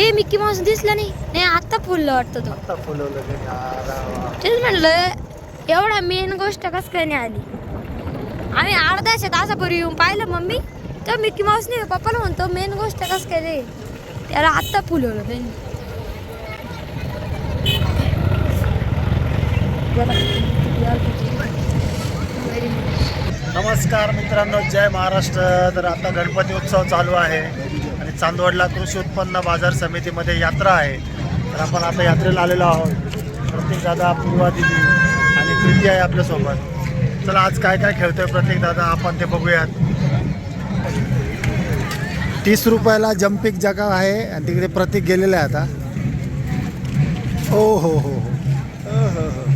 ए Mickey Mouse दिसला नाही. नाही आत्ता फुललं वाटतं तो. आता फुलवलं. तेच म्हणलं एवढा मेन गोष्ट कस काय नाही आली? आम्ही अर्ध्याशा तासापूर्वी येऊन पाहिलं मम्मी. तर मिक्की माऊस नाही पप्पाला म्हणतो मेन गोष्ट कस काय रे? त्याला आत्ता फुलवलं त्यांनी. नमस्कार मित्रांनो जय महाराष्ट्र. तर आता गणपती उत्सव चालू आहे. चांदवडला कृषी उत्पन्न बाजार समितीमध्ये यात्रा आहे. तर आपण आता यात्रेला आलेलो आहोत. प्रत्येक दादा पूर्वा दिदी आणि प्रीती आहे आपल्यासोबत. चला आज काय काय खेळतोय प्रत्येक दादा? आपण ते बघूयात. तीस रुपयाला जम्पिंग जगा आहे आणि तिकडे प्रतीक गेलेलं आहे आता. ओ हो हो हो. हो हो हो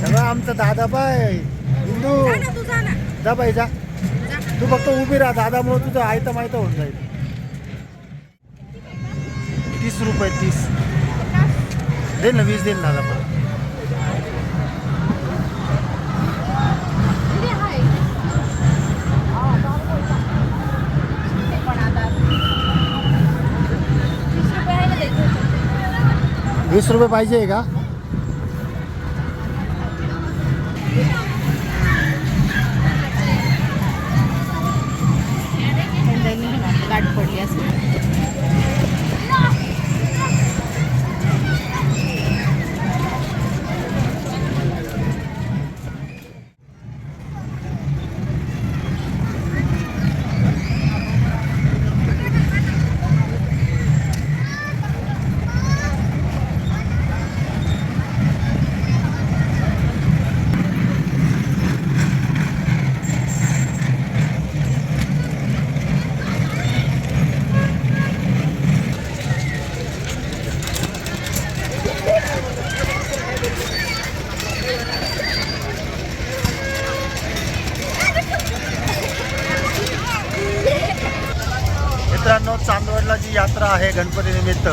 सगळं आमचा दादा बाय. हिंदू जा बाई जा. तू फक्त उभी राहा दादामुळे तुझं आयतं माहीत होऊन जाईल. तीस रुपये तीस. दे ना वीस दे ना दादा पण वीस रुपये पाहिजे का? ಕಾಡ್ಕೊಳ್ಳಿ ಅಷ್ಟೇ गणपती निमित्त.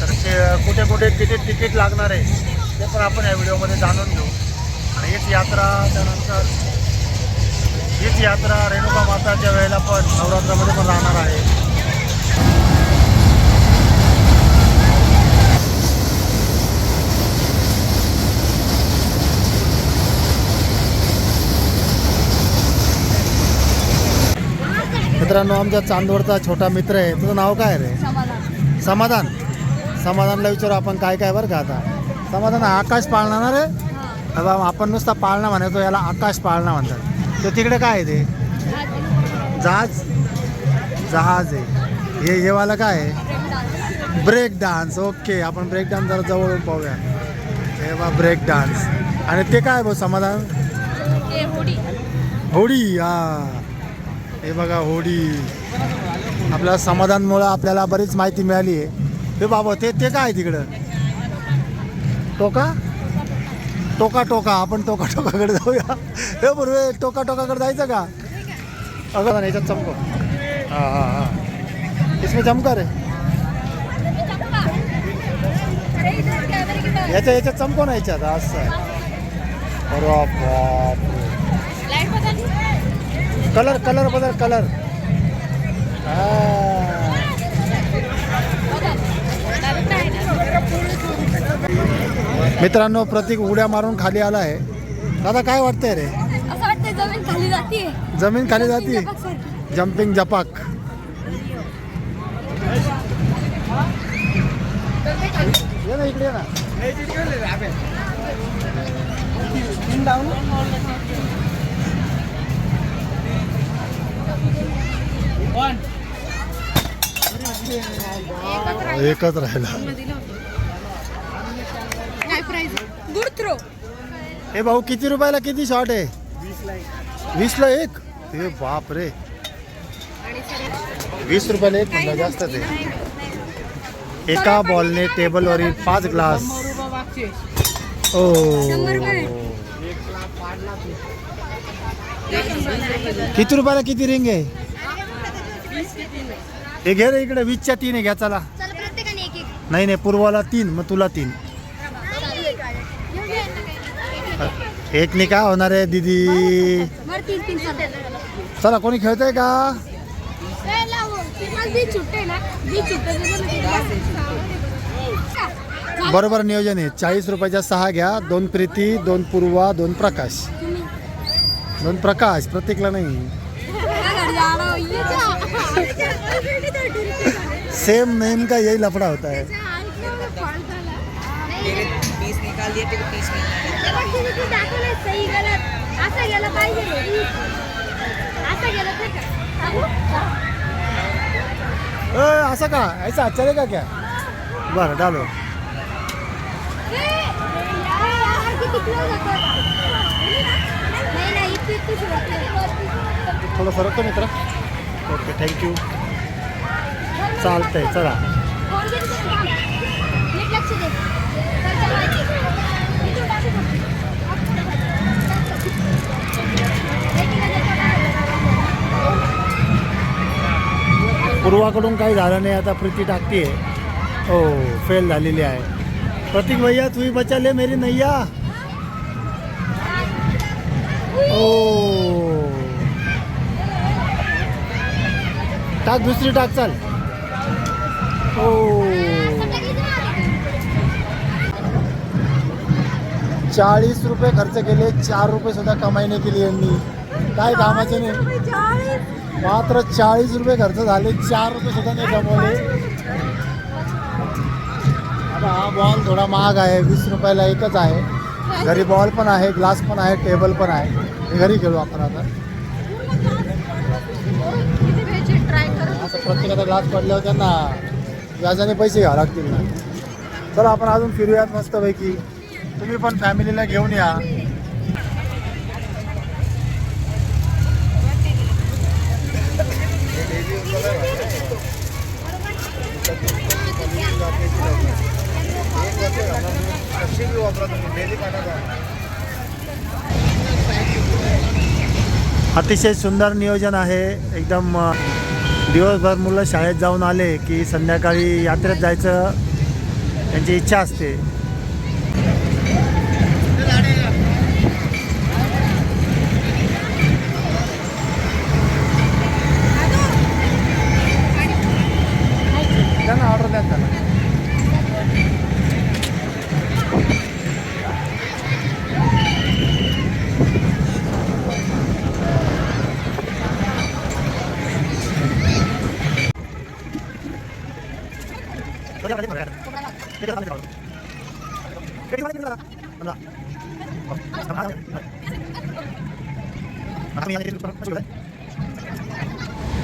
तर ते कुठे कुठे किती तिकीट लागणार आहे ते पण आपण या व्हिडिओमध्ये जाणून घेऊ. आणि हीच यात्रा त्यानंतर हीच यात्रा रेणुका माताच्या वेळेला पण नवरात्रामध्ये पण राहणार आहे. मित्रांनो आमचा चांदवडचा छोटा मित्र आहे. तुझं नाव काय रे? समाधान. समाधानला विचारू आपण काय काय बरं का आता. समाधान आकाश पाळणा ना रे? बाबा आपण नुसता पाळणा म्हणतो याला आकाश पाळणा म्हणतात. तो तिकडे काय आहे ते? जहाज? जहाज आहे. हे हे वाला काय आहे? Break dance. ओके आपण ब्रेक डान्स जरा जवळून पाहूया. हे बा ब्रेक डान्स. आणि ते काय भाऊ समाधान? होडी हा. हे बघा होडी. आपल्या समाधानमुळं आपल्याला बरीच माहिती मिळाली आहे. हे बाबा ते ते काय तिकडं? टोका? टोका टोका. आपण टोका टोकाकडे जाऊया. हे बरोबर टोका टोकाकडे जायचं का? अगं याच्यात चमको हां हां हां. इसमें चमका रे. याच्या याच्यात चमको ना याच्यात. असं आहे. कलर कलर बदल कलर. मित्रांनो प्रतीक उड्या मारून खाली आला आहे. दादा काय वाटतंय रे? असं वाटतं जमीन खाली जाते जमीन खाली जाते? जम्पिंग जपाक ये ना इकडे ना. एकच राहिला. काय प्राइस गुड थ्रो हे भाऊ किती रुपयाला किती शॉट आहे? वीसला एक? हे बाप रे वीस रुपयाला एक म्हणलं जास्त ते. एका बॉलने टेबलवरील पाच ग्लास ओ. किती रुपयाला किती रिंग आहे? हे घे रे इकडे वीसच्या तीन आहे घ्या चला. चला प्रत्येकाने एक एक. नाही नाही पूर्वाला तीन मग तुला तीन. एकने काय होणार आहे दीदी? बरं तीन तीन चला कोणी खेळतंय का? बरोबर नियोजन आहे. चाळीस रुपयाच्या सहा घ्या. दोन प्रीती दोन पूर्वा दोन प्रकाश. दोन प्रकाश प्रत्येकला नाही. सेम नेम का यही लफड़ा होता है। नाही का ए, असं का ऐसा अच्छा रहेगा क्या? बरं डालो। नाही. थोडं फरक मित्र ओके थँक्यू चालतंय चला. पूर्वाकडून काही झालं नाही आता प्रीती टाकते हो फेल झालेली आहे. प्रतीक भैया तुम्ही बचाले मेरी नैया? ओ टाक दुसरी टाक चाल. ओ. चाळीस रुपये खर्च केले चार रुपये सुद्धा कमाई नाही केली यांनी. काय कामाचे नाही. मात्र चाळीस रुपये खर्च झाले चार रुपये सुद्धा नाही कमवले. आता हा बॉल थोडा महाग आहे वीस रुपयाला एकच आहे. घरी बॉल पण आहे ग्लास पण आहे टेबल पण आहे. घरी खेळू आपण आता. प्रत्येकाचा ग्लास पडल्यावर त्यांना व्याजाने पैसे घ्यावे लागतील ना. चला आपण अजून फिरूयात मस्तपैकी. तुम्ही पण फॅमिलीला घेऊन या. अतिशय सुंदर नियोजन आहे. एकदम दिवसभर मुलं शाळेत जाऊन आले की संध्याकाळी यात्रेत जायचं त्यांची इच्छा असते त्यांना ऑर्डर द्या त्यांना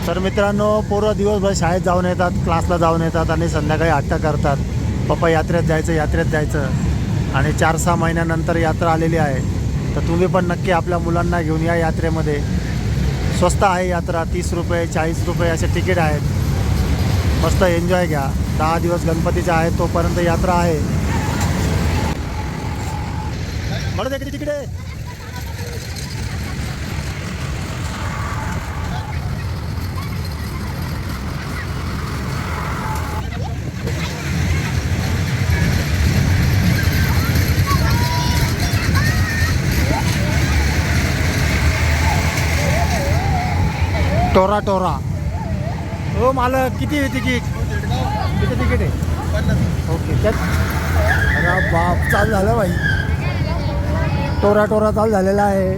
तर मित्रांनो पोरं दिवसभर शाळेत जाऊन येतात क्लासला जाऊन येतात आणि संध्याकाळी हट्ट करतात. पप्पा यात्रेत जायचं यात्रेत जायचं. आणि चार सहा महिन्यानंतर यात्रा आलेली आहे. तर तुम्ही पण नक्की आपल्या मुलांना घेऊन या यात्रेमध्ये. स्वस्त आहे यात्रा तीस रुपये चाळीस रुपये असे तिकीट आहेत. मस्त एन्जॉय घ्या. दहा दिवस गणपतीच्या आहेत तोपर्यंत यात्रा आहे. म्हणून दे तिकडे टोरा टोरा. हो मला किती तिकीट? किती तिकीट आहे. ओके त्यात अरे बाप चालू झालं बाई टोरा टोरा चालू झालेला आहे.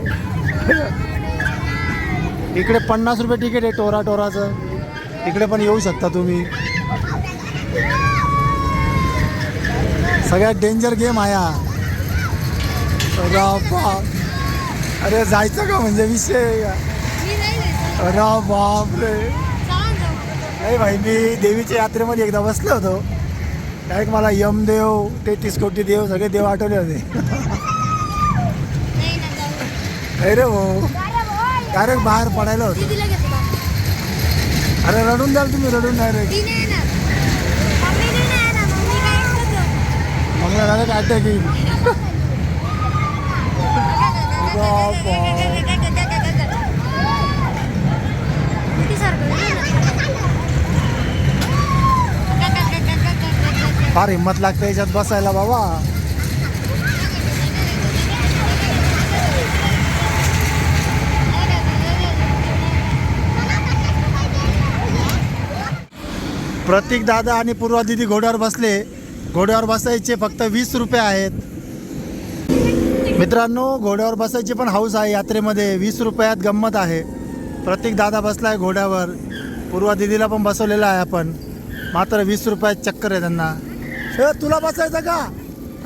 इकडे पन्नास रुपये तिकीट आहे टोरा टोराचं. इकडे पण येऊ शकता तुम्ही. सगळ्यात डेंजर गेम आहे हा अरे बाप. अरे जायचं का म्हणजे विषय? अरे बाप रे. नाही भाई मी देवीच्या यात्रेमध्ये एकदा बसलो होतो डायरेक्ट मला यमदेव तेहतीस कोटी देव सगळे देव आठवले होते नाही. अरे हो बोल. डायरेक्ट बाहेर पडायला होतं? अरे रडून द्याल तुम्ही रडून डायरेक्ट. मग डायरेक्ट अटॅक येईल फार हिंमत लागते याच्यात बसायला बाबा. प्रतीक दादा आणि पूर्वा दिदी घोड्यावर बसले. घोड्यावर बसायचे फक्त वीस रुपये आहेत. मित्रांनो घोड्यावर बसायची पण हाऊस आहे यात्रेमध्ये. वीस रुपयात गंमत आहे. प्रतीक दादा बसला आहे घोड्यावर. पूर्वा दिदीला पण बसवलेला आहे आपण. मात्र वीस रुपयात चक्कर आहे त्यांना. ए, तुला बसायचं का?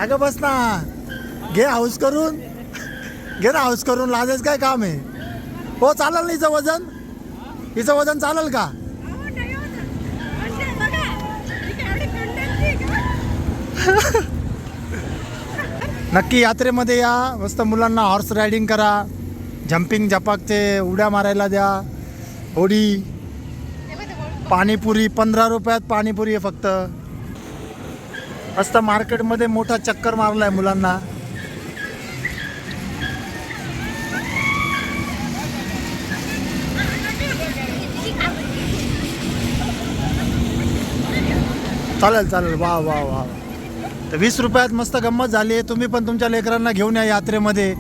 अगं बस ना. घे हाऊस करून. घे ना हाऊस करून. लाजायचं काय काम आहे? हो चालेल ना हिचं वजन? हिचं वजन चालेल का? नक्की यात्रेमध्ये या. मस्त मुलांना हॉर्स रायडिंग करा. जम्पिंग झपाकचे उड्या मारायला द्या. होडी. पाणीपुरी पंधरा रुपयात पाणीपुरी आहे फक्त. मस्त मार्केटमध्ये मोठा चक्कर मारलाय मुलांना. चालेल चालेल. वा वा वा तर वीस रुपयात मस्त गंमत झाली आहे. तुम्ही पण तुमच्या लेकरांना घेऊन या यात्रेमध्ये.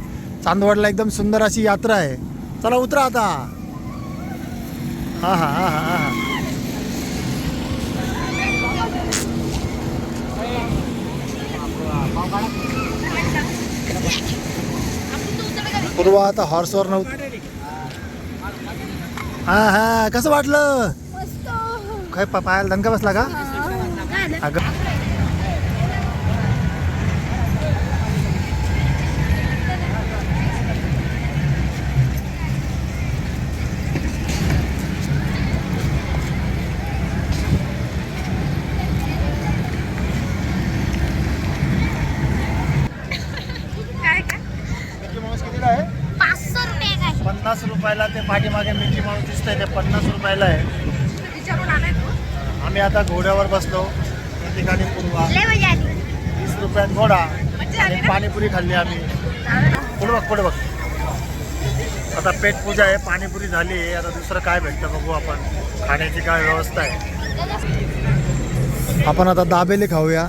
चांदवडला एकदम सुंदर अशी यात्रा आहे. चला उतरा आता. हा हा हा हा हा. पूर्वा आता हॉर्सवर नव्हतं. हा हा कसं वाटलं? काय पायाला दणका बसला का? अगं. पन्नास रुपयाला ते पाठीमागे मिकी माऊस दिसतंय ते पन्नास रुपयाला आहे. आम्ही आता घोड्यावर बसलो त्या ठिकाणी पूर्वा. वीस रुपयात घोडा आणि पाणीपुरी खाल्ली आम्ही. पुढे बघ पुढे बघ. आता पेट पूजा आहे पाणीपुरी झाली आहे. आता दुसरं काय भेटतं बघू आपण. खाण्याची काय व्यवस्था आहे. आपण आता दाबेली खाऊया.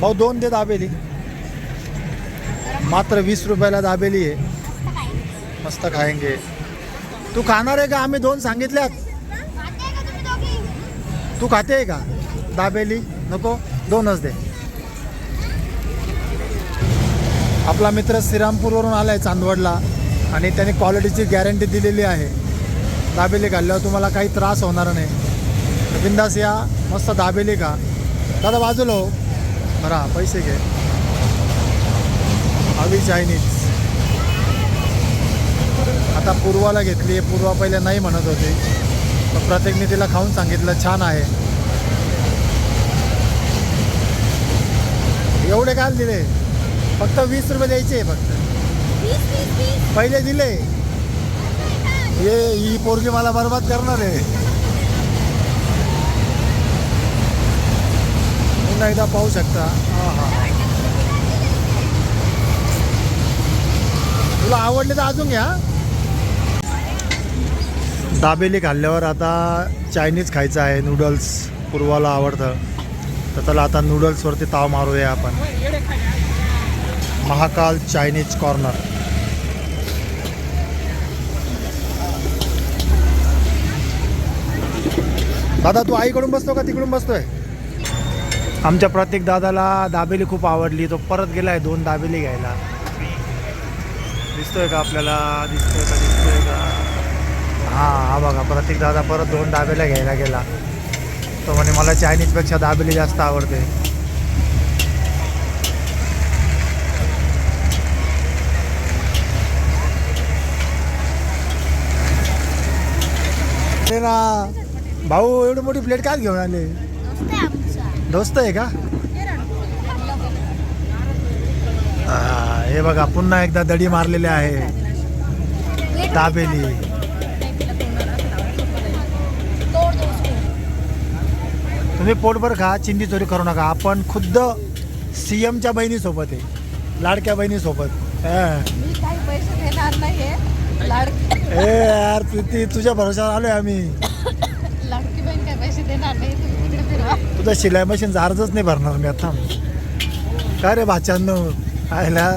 भाऊ दोन दे दाबेली. मात्र वीस रुपयाला दाबेली आहे. मस्त खाएंगे। तू खाणार आहे का? आम्ही दोन सांगितल्यात. तू खाते आहे का? दाबेली नको दोनच दे. आपला मित्र श्रीरामपूरवरून आला आहे चांदवडला आणि त्याने क्वालिटीची गॅरंटी दिलेली आहे. दाबेली खाल्ल्यावर तुम्हाला काही त्रास होणार नाही. बिंदास या. मस्त दाबेली का दादा बाजूला हो. बरा पैसे घे. हवी चायनीज आता पूर्वाला घेतली आहे. पूर्वा पहिले नाही म्हणत होती. प्रत्येकने तिला खाऊन सांगितलं छान आहे. एवढे काय दिले. फक्त वीस रुपये द्यायचे फक्त. पहिले दिले. ये ही पोरगी मला बरबाद करणार आहे. पुन्हा एकदा पाहू शकता. हा हा. तुला आवडले तर अजून घ्या. दाबेली खाल्ल्यावर आता चायनीज खायचं आहे नूडल्स पूर्वाला आवडतं. तर चला आता नूडल्सवरती ताव मारूया आपण. Mahakal Chinese corner. दादा तू आईकडून बसतो का तिकडून बसतोय? आमच्या प्रत्येक दादाला दाबेली खूप आवडली. तो परत गेलाय दोन दाबेली घ्यायला. दिसतोय का आपल्याला? दिसतोय का? दिसतोय का? हा हा बघा प्रत्येक दादा परत दोन दाबेल्या घ्यायला गेला. तो म्हणे मला चायनीजपेक्षा दाबेली जास्त आवडते. ते ना भाऊ एवढी मोठी प्लेट काय घेऊन आले? दोस्त आहे का? हा, हे बघा पुन्हा एकदा दडी मारलेली आहे. दाबेली. तुम्ही पोटभर खा चिंदी चोरी करू नका. आपण खुद्द सी एमच्या बहिणीसोबत आहे. लाडक्या बहिणीसोबत. हा. मी काही पैसे देणार नाहीये. लाडकी ए यार तू ती तुझ्या भरोशावर आलोय आम्ही. लाडकी बहीण काही पैसे देणार नाही तुम्ही तिकडे फिरवा. तुझा शिलाई मशीनचा अर्जच नाही भरणार मी आता. काय रे भाच्यांनो? आयला.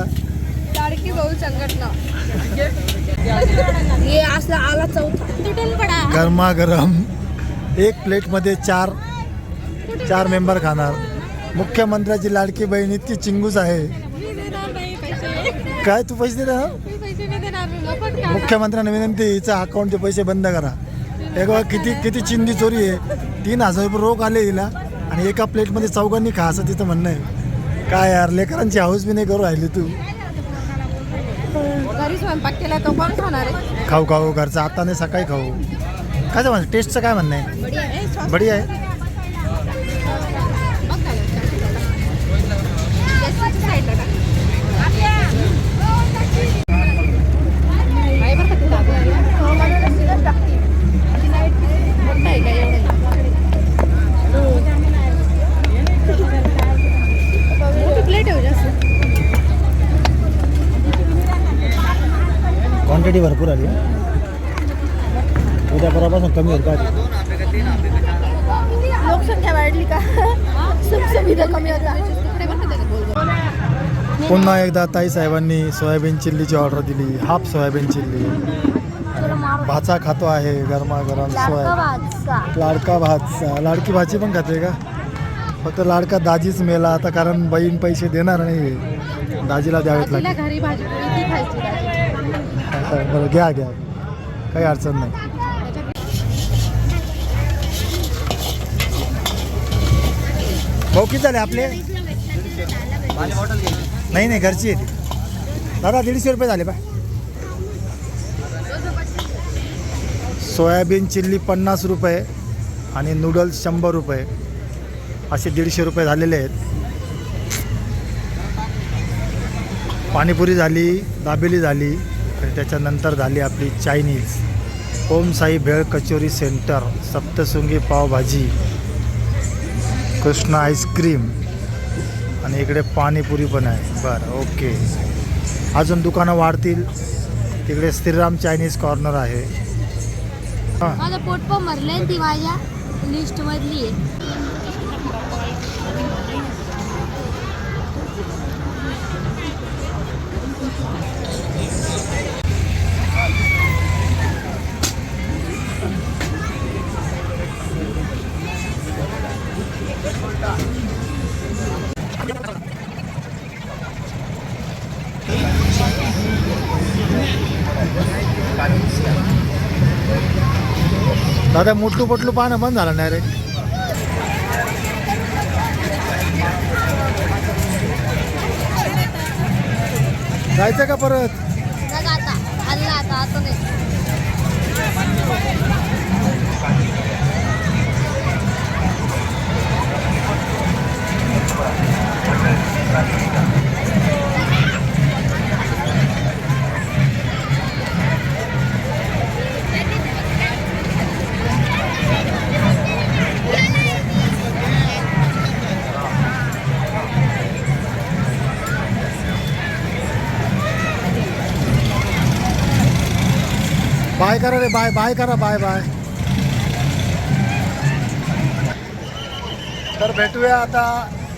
लाडकी भाऊ संघटना. हे असला आला चौथा. तुटून पडा. गरमागरम. एक प्लेटमध्ये चार चार मेंबर खाणार. मुख्यमंत्र्याची लाडकी बहीण इतकी चिंगूस आहे. काय तू पैसे देणार? मुख्यमंत्र्यांना विनंती हिचा अकाउंटचे पैसे बंद करा. एक बघा किती किती चिंदी चोरी आहे. तीन हजार रुपये रोख आले हिला आणि एका प्लेटमध्ये चौघांनी खा असं तिथं म्हणणं आहे. काय यार लेकरांची हाऊस बी नाही करू राहिली तू. खाऊ खाऊ घरचं आता नाही सकाळी खाऊ. काय म्हणणं टेस्टचं काय म्हणणं आहे. बढिया आहे? क्वांटिटी भरपूर आली हं. उद्या परवापासून कमी होईल का लोकसंख्या वाढली का? सुखसुविधा कमी होता. पुन्हा एकदा ताई साहेबांनी सोयाबीन चिल्लीची ऑर्डर दिली हाफ सोयाबीन चिल्ली. भाचा खातो आहे गरमागरम सोयाबीन लाडका भात लाडकी भाजी पण खाते का? फक्त लाडका दाजीच मेला आता कारण बहीण पैसे देणार नाही. दाजीला द्यावेत दाजी. बरं घ्या घ्या. काही अडचण नाही. भाऊ किती झाले आपले? नाही नाही घरची आहेत. दादा दीडशे रुपये झाले पाय सोयाबीन चिल्ली पन्नास रुपये आणि नूडल्स शंभर रुपये. असे दीडशे रुपये झालेले आहेत. पाणीपुरी झाली दाबेली झाली आणि त्याच्यानंतर झाली आपली Chinese. Om Sai bhel kachori centre Saptashrungi pav bhaji. Krishna ice cream. आणि इकडे पाणीपुरी पण आहे. बरं ओके. अजून दुकानं वाढतील. तिकडे श्रीराम चायनीज कॉर्नर आहे. हां माझं पोट पण भरलंय ती माझ्या लिस्टमधली आहे. दादा मोठलू पटलू पाहणं बंद झालं नाही रे. जायचं का परत? Thank आता. बाय करा रे बाय बाय करा बाय बाय. तर भेटूया आता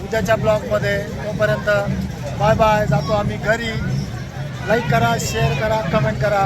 उद्याच्या ब्लॉगमध्ये. तोपर्यंत बाय बाय जातो आम्ही घरी. लाईक करा शेअर करा कमेंट करा.